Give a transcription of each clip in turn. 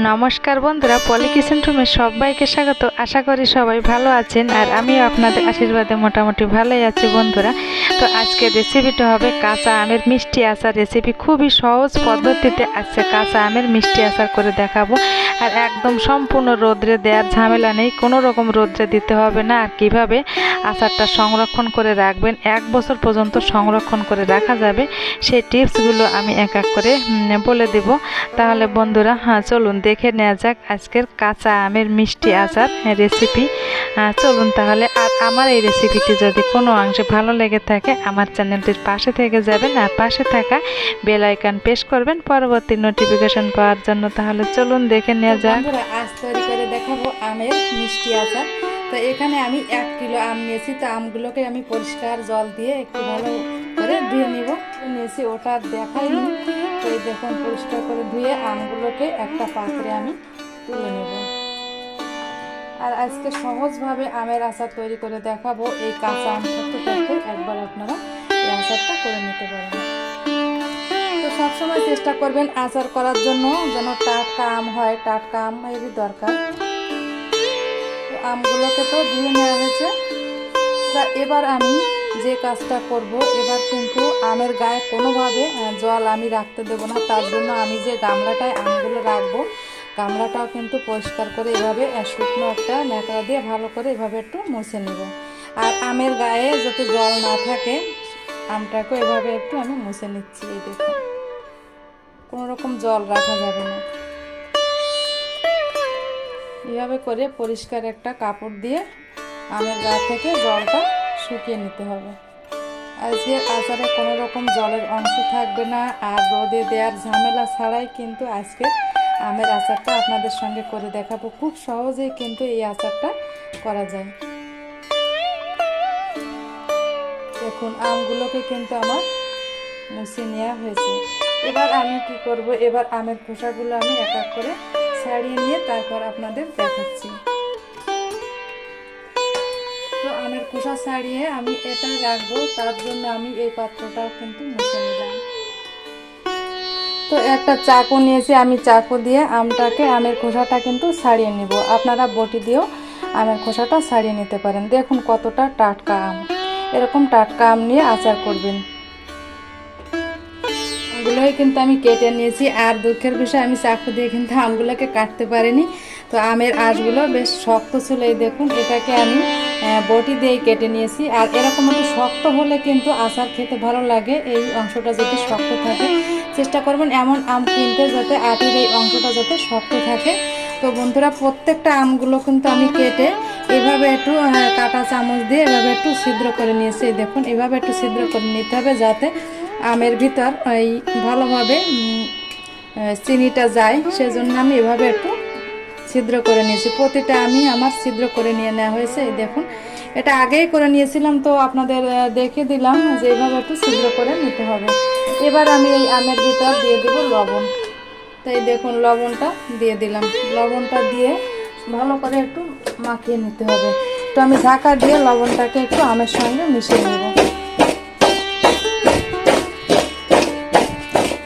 নমস্কার বন্ধুরা পলি কিচেন রুমে সবাইকে স্বাগত। আশা করি সবাই ভালো আছেন আর আমিও আপনাদের আশীর্বাদে মোটামুটি ভালোই আছি বন্ধুরা। তো আজকে রেসিপিটা হবে কাঁচা আমের মিষ্টি আচার। রেসিপি খুবই সহজ পদ্ধতিতে আজকে কাঁচা আমের মিষ্টি আচার করে দেখাবো। আর একদম সম্পূর্ণ রোদ্রে দেওয়ার ঝামেলা নেই, কোনো রকম রোদ্রে দিতে হবে না। আর কীভাবে আচারটা সংরক্ষণ করে রাখবেন, এক বছর পর্যন্ত সংরক্ষণ করে রাখা যাবে, সেই টিপসগুলো আমি এক এক করে বলে দেব। তাহলে বন্ধুরা হ্যাঁ চলুন দেখে নেওয়া যাক আজকের কাঁচা আমের মিষ্টি আচার রেসিপি। চলুন তাহলে, আর আমার এই রেসিপিটি যদি কোনো অংশে ভালো লেগে থাকে, আমার চ্যানেলটির পাশে থেকে যাবেন আর পাশে থাকা বেল আইকন প্রেস করবেন, পরবর্তী নোটিফিকেশন পাওয়ার জন্য। তাহলে চলুন দেখে নেওয়া যাক। বন্ধুরা, আজ তৈরি করে দেখাবো আমের মিষ্টি আচার। তো এখানে আমি এক কিলো আম নিয়েছি। তো আমগুলোকে আমি পরিষ্কার জল দিয়ে একটু ভালো করে ধুয়ে নিব। নিয়েছি, ওটা দেখাইনি। তো এই দেখুন, পরিষ্কার করে ধুয়ে আমগুলোকে একটা পাত্রে আমি তুলে নেব। আর আজকে সহজভাবে আমের আচার তৈরি করে দেখাবো এই কাঁচা আম থাকতে থাকতে একবার আপনারা এই আচারটা করে নিতে পারেন। তো সবসময় চেষ্টা করবেন আচার করার জন্য যেন টাটকা আম হয়, টাটকা আম এরই দরকার। তো আমগুলোকে তো ধুয়ে নেওয়া হয়েছে। তা এবার আমি যে কাজটা করব, এবার কিন্তু আমের গায়ে কোনোভাবে জল আমি রাখতে দেবো না। তার জন্য আমি যে গামলাটায় আমগুলো রাখব, গামলাটাও কিন্তু পরিষ্কার করে এভাবে শুকনো একটা ন্যাকড়া দিয়ে ভালো করে এভাবে একটু মুছে নেব। আর আমের গায়ে যাতে জল না থাকে আমটাকে এভাবে একটু আমি মুছে নিচ্ছি, এই দেখুন। কোনো রকম জল রাখা যাবে না। এভাবে করে পরিষ্কার একটা কাপড় দিয়ে আমের গা থেকে জলটা শুকিয়ে নিতে হবে। আজকে আচারে কোনো রকম জলের অংশ থাকবে না আর রোদে দেওয়ার ঝামেলা ছাড়াই কিন্তু আজকে আমের আচারটা আপনাদের সঙ্গে করে দেখাবো। খুব সহজেই কিন্তু এই আচারটা করা যায়। দেখুন, আমগুলোকে কিন্তু আমার মুছে নেওয়া হয়েছে। এবার আমি কি করব? এবার আমের খোসাগুলো আমি এক এক করে ছাড়িয়ে নিয়ে তারপর আপনাদের দেখাচ্ছি। তো আমের খোসা ছাড়িয়ে আমি এটা রাখব, তার জন্য আমি এই পাত্রটাও কিন্তু মুছে নিলাম। তো একটা চাকু নিয়েছি, আমি চাকু দিয়ে আমটাকে, আমের খোসাটা কিন্তু ছাড়িয়ে নিব। আপনারা বটি দিয়েও আমের খোসাটা ছাড়িয়ে নিতে পারেন। দেখুন কতটা টাটকা আম। এরকম টাটকা আম নিয়ে আচার করবেন। আমগুলোই কিন্তু আমি কেটে নিয়েছি। আর দুঃখের বিষয়, আমি চাকু দিয়ে কিন্তু আমগুলোকে কাটতে পারিনি। তো আমের আঁশগুলো বেশ শক্ত ছিল, এই দেখুন। এটাকে আমি বটি দিয়ে কেটে নিয়েছি। আর এরকম একটু শক্ত হলে কিন্তু আচার খেতে ভালো লাগে। এই অংশটা যদি শক্ত থাকে, চেষ্টা করবেন এমন আম কিনতে যাতে আটির এই অংশটা যাতে শক্ত থাকে। তো বন্ধুরা, প্রত্যেকটা আমগুলো কিন্তু আমি কেটে এভাবে একটু কাঁটা চামচ দিয়ে এভাবে একটু ছিদ্র করে নিয়েছি। দেখুন, এভাবে একটু ছিদ্র করে নিতে হবে যাতে আমের ভিতর এই ভালোভাবে চিনিটা যায়, সেজন্য আমি এভাবে একটু ছিদ্র করে নিয়েছি। প্রতিটা আমি আমার ছিদ্র করে নিয়ে নেওয়া হয়েছে, এই দেখুন। এটা আগেই করে নিয়েছিলাম, তো আপনাদের দেখে দিলাম যে এভাবে একটু ছিদ্র করে নিতে হবে। এবার আমি এই আমের ভিতর দিয়ে দেবো লবণ। তাই দেখুন, লবণটা দিয়ে দিলাম। লবণটা দিয়ে ভালো করে একটু মাখিয়ে নিতে হবে। তো আমি ঢাকা দিয়ে লবণটাকে একটু আমের সঙ্গে মিশিয়ে নেব।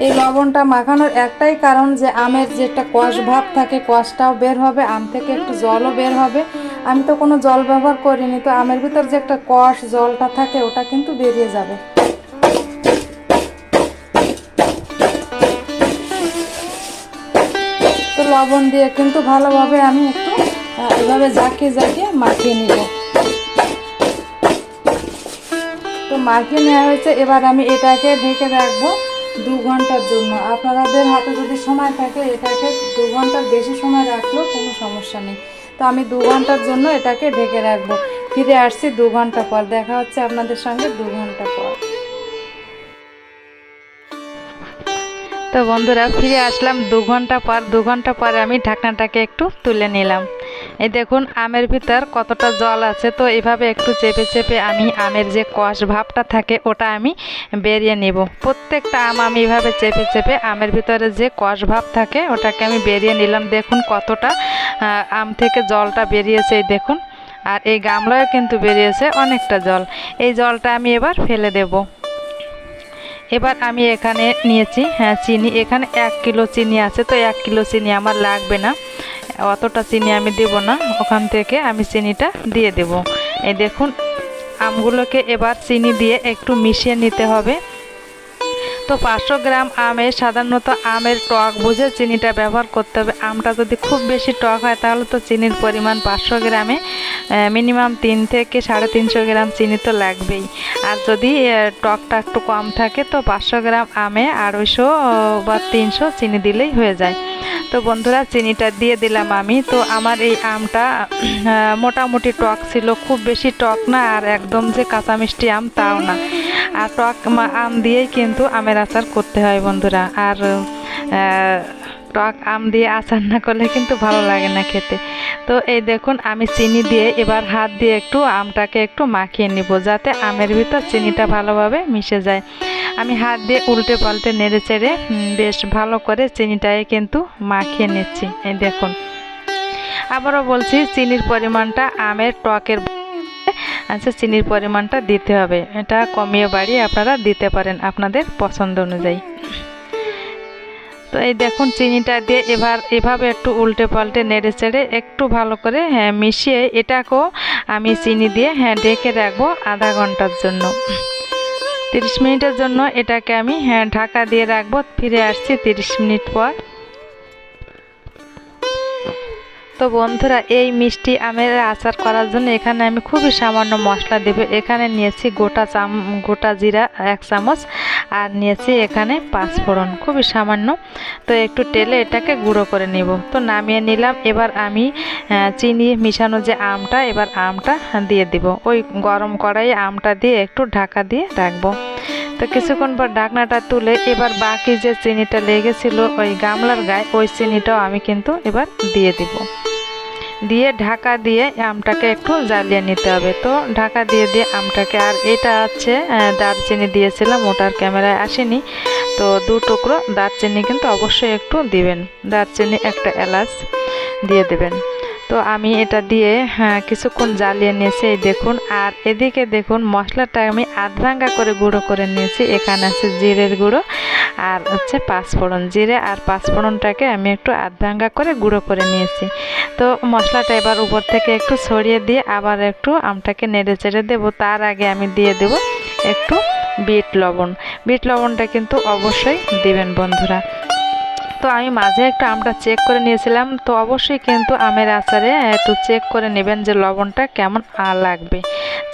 এই লবণটা মাখানোর একটাই কারণ যে আমের যে একটা কষ ভাব থাকে, কষটাও বের হবে, আম থেকে একটু জলও বের হবে। আমি তো কোনো জল ব্যবহার করিনি, তো আমের ভিতর যে একটা কষ জলটা থাকে, ওটা কিন্তু বেরিয়ে যাবে। তো লবণ দিয়ে কিন্তু ভালোভাবে আমি একটু এভাবে জাকিয়ে জাকিয়ে মাখিয়ে নিব। তো মাখিয়ে নেওয়া হয়েছে, এবার আমি এটাকে ঢেকে রাখব। দু ঘণ্টার জন্য। আপনাদের হাতে যদি সময় থাকে, এটাকে দু ঘণ্টার বেশি সময় রাখলেও কোনো সমস্যা নেই। তো আমি দু ঘণ্টার জন্য এটাকে ঢেকে রাখব। ফিরে আসছি দু ঘণ্টা পর। দেখা হচ্ছে আপনাদের সঙ্গে দু ঘণ্টা পর। তো বন্ধুরা, ফিরে আসলাম দু ঘণ্টা পর। দু ঘণ্টা পরে আমি ঢাকনাটাকে একটু তুলে নিলাম। এই দেখুন, আমের ভিতর কতটা জল আছে। তো এভাবে একটু চেপে চেপে আমি আমের যে কষ ভাবটা থাকে, ওটা আমি বেরিয়ে নেব। প্রত্যেকটা আম আমি এভাবে চেপে চেপে আমের ভিতরে যে কষ ভাব থাকে, ওটাকে আমি বেরিয়ে নিলাম। দেখুন কতটা আম থেকে জলটা বেরিয়েছে এই দেখুন। আর এই গামলায় কিন্তু বেরিয়েছে অনেকটা জল। এই জলটা আমি এবার ফেলে দেবো। এবার আমি এখানে নিয়েছি হ্যাঁ চিনি। এখানে এক কিলো চিনি আছে, তো এক কিলো চিনি আমার লাগবে না। অতটা চিনি আমি দেব না। ওখান থেকে আমি চিনিটা দিয়ে দেব। এই দেখুন, আমগুলোকে এবার চিনি দিয়ে একটু মিশিয়ে নিতে হবে। তো পাঁচশো গ্রাম আমে সাধারণত আমের টক বুঝে চিনিটা ব্যবহার করতে হবে। আমটা যদি খুব বেশি টক হয়, তাহলে তো চিনির পরিমাণ পাঁচশো গ্রামে মিনিমাম তিন থেকে সাড়ে তিনশো গ্রাম চিনি তো লাগবেই। আর যদি টকটা একটু কম থাকে, তো পাঁচশো গ্রাম আমে আড়াইশো বা তিনশো চিনি দিলেই হয়ে যায়। তো বন্ধুরা, চিনিটা দিয়ে দিলাম আমি। তো আমার এই আমটা মোটামুটি টক ছিল, খুব বেশি টক না, আর একদম যে কাঁচা মিষ্টি আম, তাও না। আর টক আম দিয়েই কিন্তু আমের আচার করতে হয় বন্ধুরা। আর টক আম দিয়ে আচার না করলে কিন্তু ভালো লাগে না খেতে। তো এই দেখুন, আমি চিনি দিয়ে এবার হাত দিয়ে একটু আমটাকে একটু মাখিয়ে নিব, যাতে আমের ভিতর চিনিটা ভালোভাবে মিশে যায়। আমি হাত দিয়ে উল্টে পাল্টে নেড়ে চেড়ে বেশ ভালো করে চিনিটাকে কিন্তু মাখিয়ে নিচ্ছি। এই দেখুন। আবারও বলছি, চিনির পরিমাণটা আমের টকের আচ্ছা চিনির পরিমাণটা দিতে হবে। এটা কমিয়ে বাড়িয়ে আপনারা দিতে পারেন আপনাদের পছন্দ অনুযায়ী। তো এই দেখুন চিনিটা দিয়ে এবার এভাবে একটু উল্টে পাল্টে নেড়ে চেড়ে একটু ভালো করে হ্যাঁ মিশিয়ে এটাকেও আমি চিনি দিয়ে হ্যাঁ ঢেকে রাখব আধা ঘণ্টার জন্য। তিরিশ মিনিটের জন্য এটাকে আমি হ্যাঁ ঢাকা দিয়ে রাখব, ফিরে আসছি তিরিশ মিনিট পর। তো বন্ধুরা, এই মিষ্টি আমের আচার করার জন্য এখানে আমি খুবই সামান্য মশলা দেবো। এখানে নিয়েছি গোটা চাম, গোটা জিরা এক চামচ। আর নিয়েছি এখানে পাঁচফোড়ন খুবই সামান্য। তো একটু টেলে এটাকে গুঁড়ো করে নিব। তো নামিয়ে নিলাম। এবার আমি চিনি মিশানো যে আমটা, এবার আমটা দিয়ে দিব। ওই গরম কড়াইয়ে আমটা দিয়ে একটু ঢাকা দিয়ে রাখব। তো কিছুক্ষণ পর ঢাকনাটা তুলে এবার বাকি যে চিনিটা লেগেছিল ওই গামলার গায়ে, ওই চিনিটাও আমি কিন্তু এবার দিয়ে দিব। দিয়ে ঢাকা দিয়ে আমটাকে একটু জ্বালিয়ে নিতে হবে। তো ঢাকা দিয়ে দিয়ে আমটাকে, আর এটা আছে দারচিনি দিয়েছিলাম ওটার ক্যামেরায় আসেনি। তো দু টুকরো দারচিনি কিন্তু অবশ্যই একটু দিবেন। দারচিনি একটা এলাচ দিয়ে দেবেন। তো আমি এটা দিয়ে হ্যাঁ, কিছুক্ষণ জ্বালিয়ে নিয়েছি এই দেখুন। আর এদিকে দেখুন মশলাটা আমি আধ ভাঙ্গা করে গুঁড়ো করে নিয়েছি। এখানে আছে জিরের গুঁড়ো আর হচ্ছে পাঁচফোড়ন। জিরে আর পাঁচফোড়নটাকে আমি একটু আধ ভাঙ্গা করে গুঁড়ো করে নিয়েছি। তো মশলাটা এবার উপর থেকে একটু ছড়িয়ে দিয়ে আবার একটু আমটাকে নেড়ে চেড়ে দেবো। তার আগে আমি দিয়ে দেব একটু বিট লবণ। বিট লবণটা কিন্তু অবশ্যই দেবেন বন্ধুরা। তো আমি মাঝে একটু আমটা চেক করে নিয়েছিলাম, তো অবশ্যই কিন্তু আমের আচারে একটু চেক করে নেবেন যে লবণটা কেমন আ লাগবে।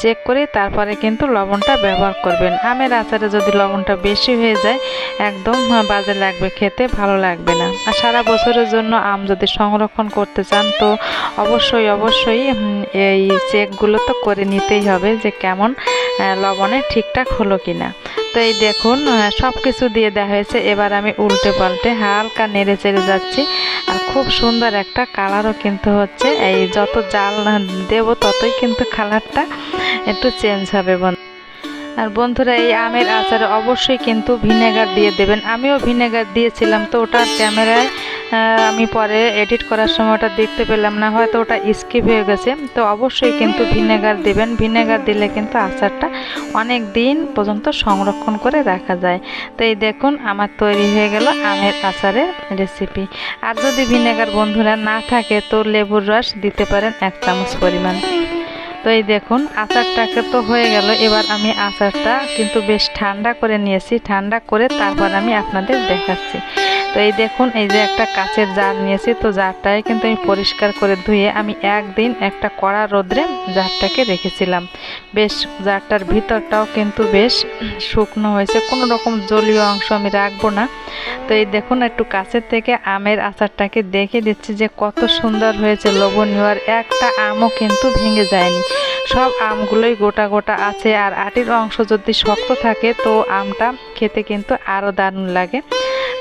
চেক করে তারপরে কিন্তু লবণটা ব্যবহার করবেন। আমের আচারে যদি লবণটা বেশি হয়ে যায়, একদম বাজে লাগবে, খেতে ভালো লাগবে না। আর সারা বছরের জন্য আম যদি সংরক্ষণ করতে চান, তো অবশ্যই অবশ্যই এই চেকগুলো তো করে নিতেই হবে যে কেমন লবণে ঠিকঠাক হলো কিনা। তো এই দেখুন সব কিছু দিয়ে দেওয়া হয়েছে। এবার আমি উল্টে পাল্টে হালকা নেড়ে চেড়ে যাচ্ছি। আর খুব সুন্দর একটা কালারও কিন্তু হচ্ছে। এই যত জাল দেব ততই কিন্তু কালারটা একটু চেঞ্জ হবে বন্ধু। আর বন্ধুরা, এই আমের আচারে অবশ্যই কিন্তু ভিনেগার দিয়ে দেবেন। আমিও ভিনেগার দিয়েছিলাম তো ওটা ক্যামেরায় আমি পরে এডিট করার সময় ওটা দেখতে পেলাম না, হয়তো ওটা স্কিপ হয়ে গেছে। তো অবশ্যই কিন্তু ভিনেগার দেবেন। ভিনেগার দিলে কিন্তু আচারটা অনেক দিন পর্যন্ত সংরক্ষণ করে রাখা যায়। তো এই দেখুন, আমার তৈরি হয়ে গেল আমের আচারের রেসিপি আর যদি ভিনেগার বন্ধুরা না থাকে, তো লেবুর রস দিতে পারেন এক চামচ পরিমাণ। তো এই দেখুন, আচারটাকে তো হয়ে গেল। এবার আমি আচারটা কিন্তু বেশ ঠান্ডা করে নিয়েছি। ঠান্ডা করে তারপর আমি আপনাদের দেখাচ্ছি। তো এই দেখুন, এই যে একটা কাচের জার নিয়েছি, তো জারটায় কিন্তু আমি পরিষ্কার করে ধুয়ে আমি একদিন একটা কড়া রোদ্রে জারটাকে রেখেছিলাম। বেশ, জারটার ভিতরটাও কিন্তু বেশ শুকনো হয়েছে, কোনো রকম জলীয় অংশ আমি রাখব না। তো এই দেখুন, একটু কাছের থেকে আমের আচারটাকে দেখে দিচ্ছি যে কত সুন্দর হয়েছে লবণীয় আর একটা আমও কিন্তু ভেঙে যায়নি। সব আমগুলোই গোটা গোটা আছে, আর আটির অংশ যদি শক্ত থাকে, তো আমটা খেতে কিন্তু আরও দারুণ লাগে।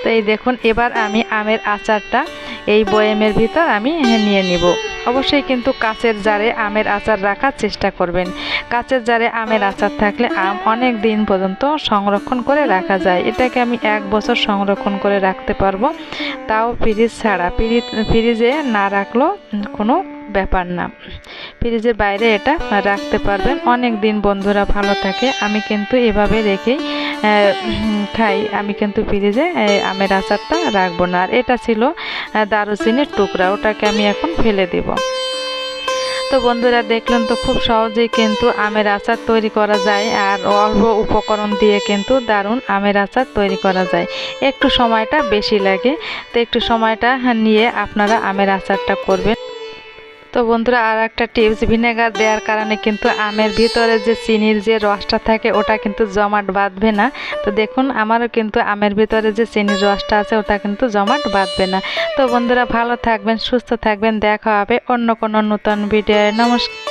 তো এই দেখুন, এবার আমি আমের আচারটা এই বয়েমের ভিতর আমি নিয়ে নিব। অবশ্যই কিন্তু কাচের জারে আমের আচার রাখার চেষ্টা করবেন। কাচের জারে আমের আচার থাকলে আম অনেক দিন পর্যন্ত সংরক্ষণ করে রাখা যায়। এটাকে আমি এক বছর সংরক্ষণ করে রাখতে পারব। তাও ফ্রিজ ছাড়া। ফ্রিজ, ফ্রিজে না রাখলেও কোনো ব্যাপার না। ফ্রিজের বাইরে এটা রাখতে পারবেন। অনেক দিন বন্ধুরা ভালো থাকে। আমি কিন্তু এভাবে রেখেই খাই আমি কিন্তু ফ্রিজে আমের আচারটা রাখব না। আর এটা ছিল দারুচিনির টুকরা, ওটাকে আমি এখন ফেলে দেব। তো বন্ধুরা, দেখলেন তো খুব সহজেই কিন্তু আমের আচার তৈরি করা যায়, আর অল্প উপকরণ দিয়ে কিন্তু দারুণ আমের আচার তৈরি করা যায়। একটু সময়টা বেশি লাগে, তো একটু সময়টা নিয়ে আপনারা আমের আচারটা করবেন। তো বন্ধুরা আর একটা টিপস ভিনেগার দেওয়ার কারণে কিন্তু আমের ভিতরে যে চিনির যে রসটা থাকে, ওটা কিন্তু জমাট বাঁধবে না। তো দেখুন, আমারও কিন্তু আমের ভিতরে যে চিনির রসটা আছে, ওটা কিন্তু জমাট বাঁধবে না। তো বন্ধুরা, ভালো থাকবেন, সুস্থ থাকবেন, দেখা হবে অন্য কোনো নতুন ভিডিও নমস্কার।